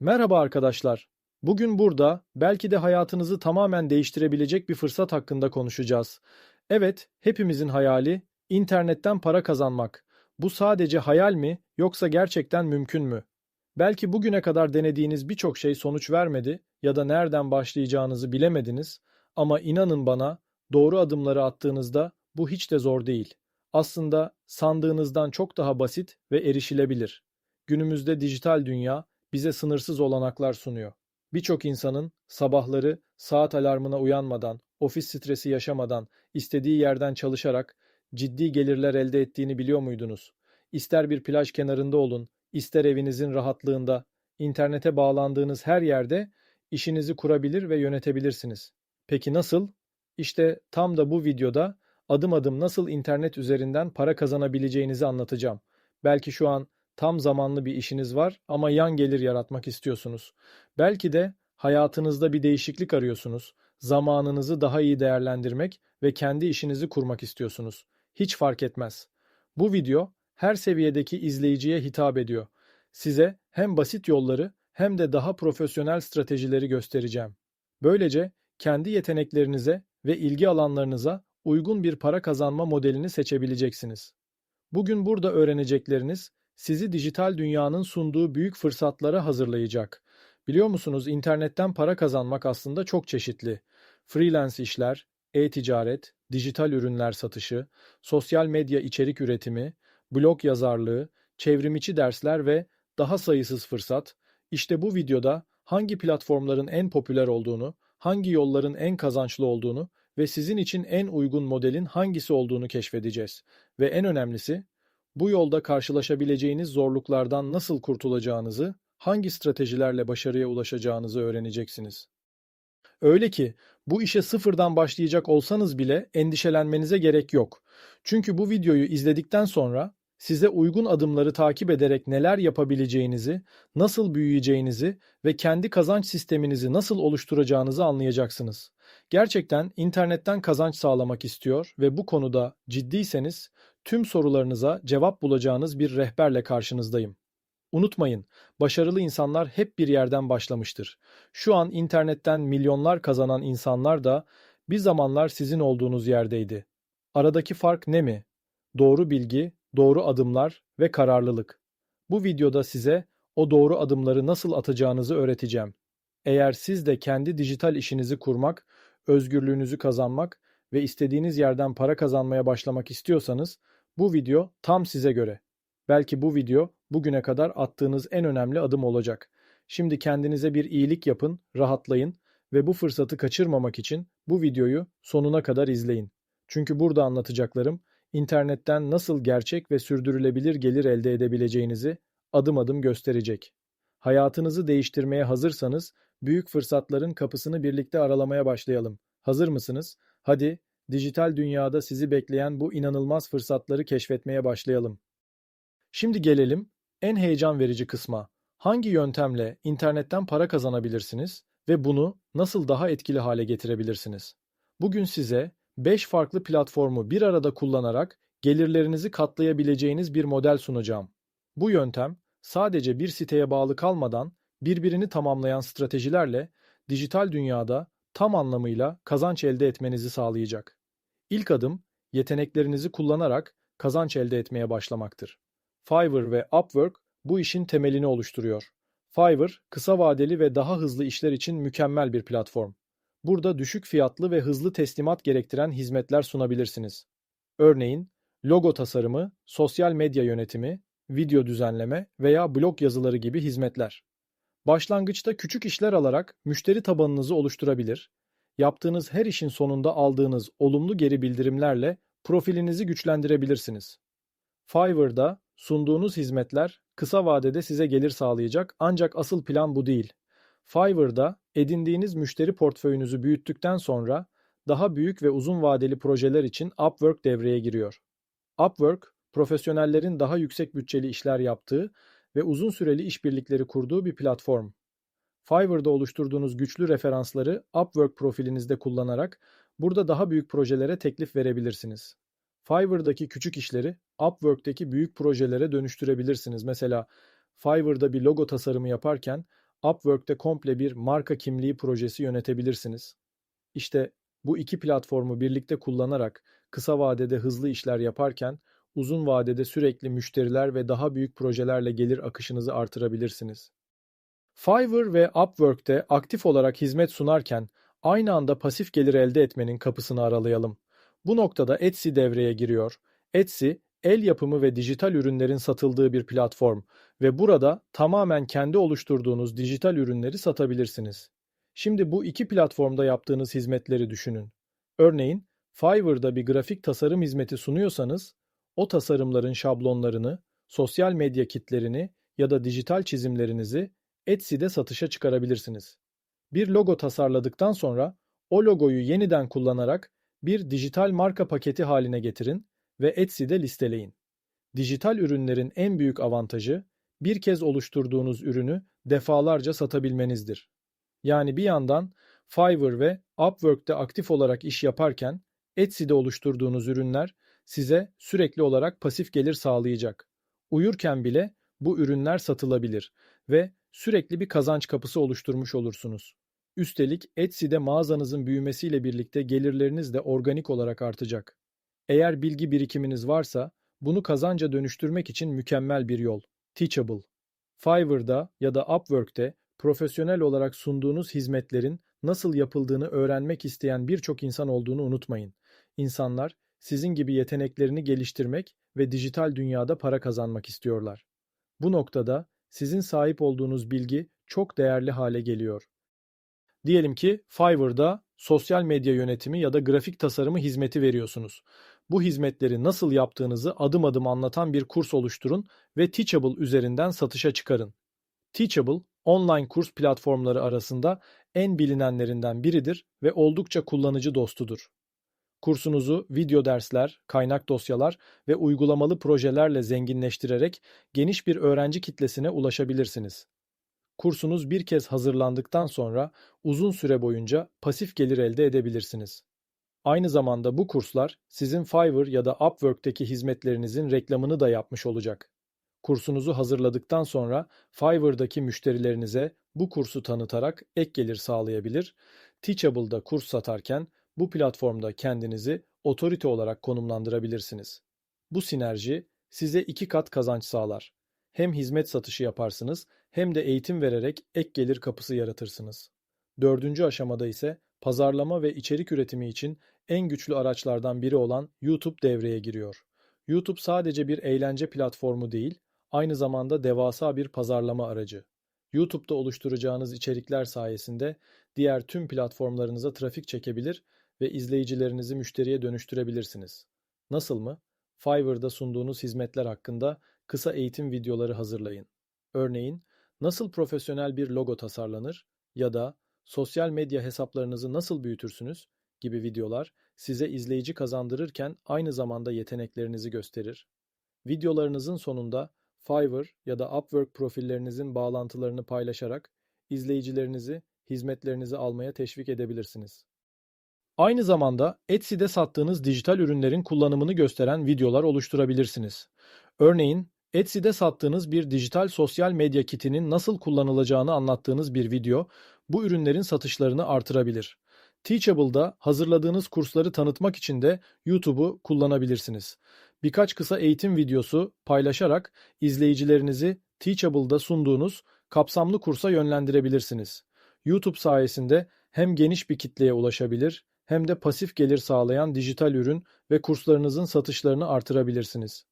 Merhaba arkadaşlar. Bugün burada belki de hayatınızı tamamen değiştirebilecek bir fırsat hakkında konuşacağız. Evet, hepimizin hayali internetten para kazanmak. Bu sadece hayal mi yoksa gerçekten mümkün mü? Belki bugüne kadar denediğiniz birçok şey sonuç vermedi ya da nereden başlayacağınızı bilemediniz ama inanın bana doğru adımları attığınızda bu hiç de zor değil. Aslında sandığınızdan çok daha basit ve erişilebilir. Günümüzde dijital dünya bize sınırsız olanaklar sunuyor. Birçok insanın sabahları saat alarmına uyanmadan, ofis stresi yaşamadan, istediği yerden çalışarak ciddi gelirler elde ettiğini biliyor muydunuz? İster bir plaj kenarında olun, ister evinizin rahatlığında, internete bağlandığınız her yerde işinizi kurabilir ve yönetebilirsiniz. Peki nasıl? İşte tam da bu videoda adım adım nasıl internet üzerinden para kazanabileceğinizi anlatacağım. Belki şu an tam zamanlı bir işiniz var ama yan gelir yaratmak istiyorsunuz. Belki de hayatınızda bir değişiklik arıyorsunuz. Zamanınızı daha iyi değerlendirmek ve kendi işinizi kurmak istiyorsunuz. Hiç fark etmez. Bu video her seviyedeki izleyiciye hitap ediyor. Size hem basit yolları hem de daha profesyonel stratejileri göstereceğim. Böylece kendi yeteneklerinize ve ilgi alanlarınıza uygun bir para kazanma modelini seçebileceksiniz. Bugün burada öğrenecekleriniz sizi dijital dünyanın sunduğu büyük fırsatlara hazırlayacak. Biliyor musunuz internetten para kazanmak aslında çok çeşitli. Freelance işler, e-ticaret, dijital ürünler satışı, sosyal medya içerik üretimi, blog yazarlığı, çevrimiçi dersler ve daha sayısız fırsat. İşte bu videoda hangi platformların en popüler olduğunu, hangi yolların en kazançlı olduğunu ve sizin için en uygun modelin hangisi olduğunu keşfedeceğiz. Ve en önemlisi bu yolda karşılaşabileceğiniz zorluklardan nasıl kurtulacağınızı, hangi stratejilerle başarıya ulaşacağınızı öğreneceksiniz. Öyle ki bu işe sıfırdan başlayacak olsanız bile endişelenmenize gerek yok. Çünkü bu videoyu izledikten sonra size uygun adımları takip ederek neler yapabileceğinizi, nasıl büyüyeceğinizi ve kendi kazanç sisteminizi nasıl oluşturacağınızı anlayacaksınız. Gerçekten internetten kazanç sağlamak istiyor ve bu konuda ciddiyseniz tüm sorularınıza cevap bulacağınız bir rehberle karşınızdayım. Unutmayın, başarılı insanlar hep bir yerden başlamıştır. Şu an internetten milyonlar kazanan insanlar da bir zamanlar sizin olduğunuz yerdeydi. Aradaki fark ne mi? Doğru bilgi, doğru adımlar ve kararlılık. Bu videoda size o doğru adımları nasıl atacağınızı öğreteceğim. Eğer siz de kendi dijital işinizi kurmak, özgürlüğünüzü kazanmak ve istediğiniz yerden para kazanmaya başlamak istiyorsanız bu video tam size göre. Belki bu video bugüne kadar attığınız en önemli adım olacak. Şimdi kendinize bir iyilik yapın, rahatlayın ve bu fırsatı kaçırmamak için bu videoyu sonuna kadar izleyin. Çünkü burada anlatacaklarım internetten nasıl gerçek ve sürdürülebilir gelir elde edebileceğinizi adım adım gösterecek. Hayatınızı değiştirmeye hazırsanız büyük fırsatların kapısını birlikte aralamaya başlayalım. Hazır mısınız? Hadi dijital dünyada sizi bekleyen bu inanılmaz fırsatları keşfetmeye başlayalım. Şimdi gelelim en heyecan verici kısma. Hangi yöntemle internetten para kazanabilirsiniz ve bunu nasıl daha etkili hale getirebilirsiniz? Bugün size 5 farklı platformu bir arada kullanarak gelirlerinizi katlayabileceğiniz bir model sunacağım. Bu yöntem sadece bir siteye bağlı kalmadan birbirini tamamlayan stratejilerle dijital dünyada tam anlamıyla kazanç elde etmenizi sağlayacak. İlk adım yeteneklerinizi kullanarak kazanç elde etmeye başlamaktır. Fiverr ve Upwork bu işin temelini oluşturuyor. Fiverr, kısa vadeli ve daha hızlı işler için mükemmel bir platform. Burada düşük fiyatlı ve hızlı teslimat gerektiren hizmetler sunabilirsiniz. Örneğin, logo tasarımı, sosyal medya yönetimi, video düzenleme veya blog yazıları gibi hizmetler. Başlangıçta küçük işler alarak müşteri tabanınızı oluşturabilir, yaptığınız her işin sonunda aldığınız olumlu geri bildirimlerle profilinizi güçlendirebilirsiniz. Fiverr'da sunduğunuz hizmetler kısa vadede size gelir sağlayacak ancak asıl plan bu değil. Fiverr'da edindiğiniz müşteri portföyünüzü büyüttükten sonra daha büyük ve uzun vadeli projeler için Upwork devreye giriyor. Upwork, profesyonellerin daha yüksek bütçeli işler yaptığı ve uzun süreli işbirlikleri kurduğu bir platform. Fiverr'da oluşturduğunuz güçlü referansları Upwork profilinizde kullanarak burada daha büyük projelere teklif verebilirsiniz. Fiverr'daki küçük işleri Upwork'teki büyük projelere dönüştürebilirsiniz. Mesela Fiverr'da bir logo tasarımı yaparken Upwork'te komple bir marka kimliği projesi yönetebilirsiniz. İşte bu iki platformu birlikte kullanarak kısa vadede hızlı işler yaparken uzun vadede sürekli müşteriler ve daha büyük projelerle gelir akışınızı artırabilirsiniz. Fiverr ve Upwork'te aktif olarak hizmet sunarken aynı anda pasif gelir elde etmenin kapısını aralayalım. Bu noktada Etsy devreye giriyor. Etsy, el yapımı ve dijital ürünlerin satıldığı bir platform ve burada tamamen kendi oluşturduğunuz dijital ürünleri satabilirsiniz. Şimdi bu iki platformda yaptığınız hizmetleri düşünün. Örneğin Fiverr'da bir grafik tasarım hizmeti sunuyorsanız, o tasarımların şablonlarını, sosyal medya kitlerini ya da dijital çizimlerinizi Etsy'de satışa çıkarabilirsiniz. Bir logo tasarladıktan sonra o logoyu yeniden kullanarak bir dijital marka paketi haline getirin ve Etsy'de listeleyin. Dijital ürünlerin en büyük avantajı bir kez oluşturduğunuz ürünü defalarca satabilmenizdir. Yani bir yandan Fiverr ve Upwork'te aktif olarak iş yaparken Etsy'de oluşturduğunuz ürünler size sürekli olarak pasif gelir sağlayacak. Uyurken bile bu ürünler satılabilir ve sürekli bir kazanç kapısı oluşturmuş olursunuz. Üstelik Etsy'de mağazanızın büyümesiyle birlikte gelirleriniz de organik olarak artacak. Eğer bilgi birikiminiz varsa bunu kazanca dönüştürmek için mükemmel bir yol. Teachable. Fiverr'da ya da Upwork'te profesyonel olarak sunduğunuz hizmetlerin nasıl yapıldığını öğrenmek isteyen birçok insan olduğunu unutmayın. İnsanlar sizin gibi yeteneklerini geliştirmek ve dijital dünyada para kazanmak istiyorlar. Bu noktada sizin sahip olduğunuz bilgi çok değerli hale geliyor. Diyelim ki Fiverr'da sosyal medya yönetimi ya da grafik tasarımı hizmeti veriyorsunuz. Bu hizmetleri nasıl yaptığınızı adım adım anlatan bir kurs oluşturun ve Teachable üzerinden satışa çıkarın. Teachable, online kurs platformları arasında en bilinenlerinden biridir ve oldukça kullanıcı dostudur. Kursunuzu video dersler, kaynak dosyalar ve uygulamalı projelerle zenginleştirerek geniş bir öğrenci kitlesine ulaşabilirsiniz. Kursunuz bir kez hazırlandıktan sonra uzun süre boyunca pasif gelir elde edebilirsiniz. Aynı zamanda bu kurslar sizin Fiverr ya da Upwork'teki hizmetlerinizin reklamını da yapmış olacak. Kursunuzu hazırladıktan sonra Fiverr'daki müşterilerinize bu kursu tanıtarak ek gelir sağlayabilir. Teachable'da kurs satarken bu platformda kendinizi otorite olarak konumlandırabilirsiniz. Bu sinerji size iki kat kazanç sağlar. Hem hizmet satışı yaparsınız hem de eğitim vererek ek gelir kapısı yaratırsınız. Dördüncü aşamada ise pazarlama ve içerik üretimi için en güçlü araçlardan biri olan YouTube devreye giriyor. YouTube sadece bir eğlence platformu değil, aynı zamanda devasa bir pazarlama aracı. YouTube'da oluşturacağınız içerikler sayesinde diğer tüm platformlarınıza trafik çekebilir ve izleyicilerinizi müşteriye dönüştürebilirsiniz. Nasıl mı? Fiverr'da sunduğunuz hizmetler hakkında kısa eğitim videoları hazırlayın. Örneğin, nasıl profesyonel bir logo tasarlanır ya da sosyal medya hesaplarınızı nasıl büyütürsünüz gibi videolar size izleyici kazandırırken aynı zamanda yeteneklerinizi gösterir. Videolarınızın sonunda Fiverr ya da Upwork profillerinizin bağlantılarını paylaşarak izleyicilerinizi hizmetlerinizi almaya teşvik edebilirsiniz. Aynı zamanda Etsy'de sattığınız dijital ürünlerin kullanımını gösteren videolar oluşturabilirsiniz. Örneğin Etsy'de sattığınız bir dijital sosyal medya kitinin nasıl kullanılacağını anlattığınız bir video bu ürünlerin satışlarını artırabilir. Teachable'da hazırladığınız kursları tanıtmak için de YouTube'u kullanabilirsiniz. Birkaç kısa eğitim videosu paylaşarak izleyicilerinizi Teachable'da sunduğunuz kapsamlı kursa yönlendirebilirsiniz. YouTube sayesinde hem geniş bir kitleye ulaşabilir hem de pasif gelir sağlayan dijital ürün ve kurslarınızın satışlarını artırabilirsiniz.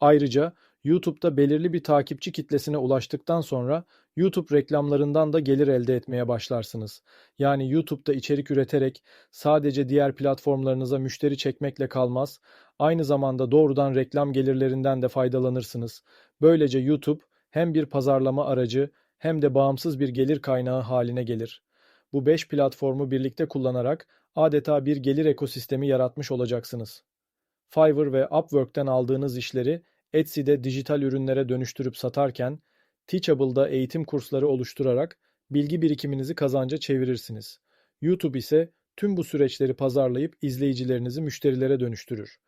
Ayrıca YouTube'da belirli bir takipçi kitlesine ulaştıktan sonra YouTube reklamlarından da gelir elde etmeye başlarsınız. Yani YouTube'da içerik üreterek sadece diğer platformlarınıza müşteri çekmekle kalmaz, aynı zamanda doğrudan reklam gelirlerinden de faydalanırsınız. Böylece YouTube hem bir pazarlama aracı hem de bağımsız bir gelir kaynağı haline gelir. Bu 5 platformu birlikte kullanarak adeta bir gelir ekosistemi yaratmış olacaksınız. Fiverr ve Upwork'ten aldığınız işleri Etsy'de dijital ürünlere dönüştürüp satarken, Teachable'da eğitim kursları oluşturarak bilgi birikiminizi kazanca çevirirsiniz. YouTube ise tüm bu süreçleri pazarlayıp izleyicilerinizi müşterilere dönüştürür.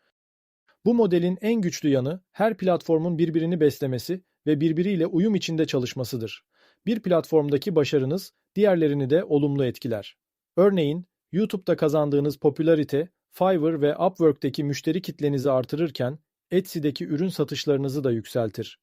Bu modelin en güçlü yanı her platformun birbirini beslemesi ve birbiriyle uyum içinde çalışmasıdır. Bir platformdaki başarınız diğerlerini de olumlu etkiler. Örneğin YouTube'da kazandığınız popülarite, Fiverr ve Upwork'teki müşteri kitlenizi artırırken Etsy'deki ürün satışlarınızı da yükseltir.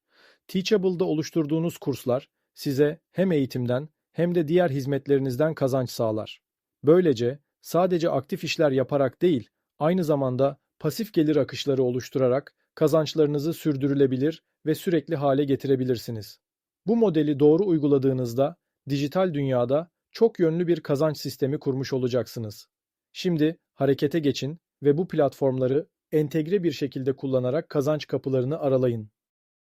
Teachable'da oluşturduğunuz kurslar size hem eğitimden hem de diğer hizmetlerinizden kazanç sağlar. Böylece sadece aktif işler yaparak değil, aynı zamanda pasif gelir akışları oluşturarak kazançlarınızı sürdürülebilir ve sürekli hale getirebilirsiniz. Bu modeli doğru uyguladığınızda dijital dünyada çok yönlü bir kazanç sistemi kurmuş olacaksınız. Şimdi harekete geçin ve bu platformları entegre bir şekilde kullanarak kazanç kapılarını aralayın.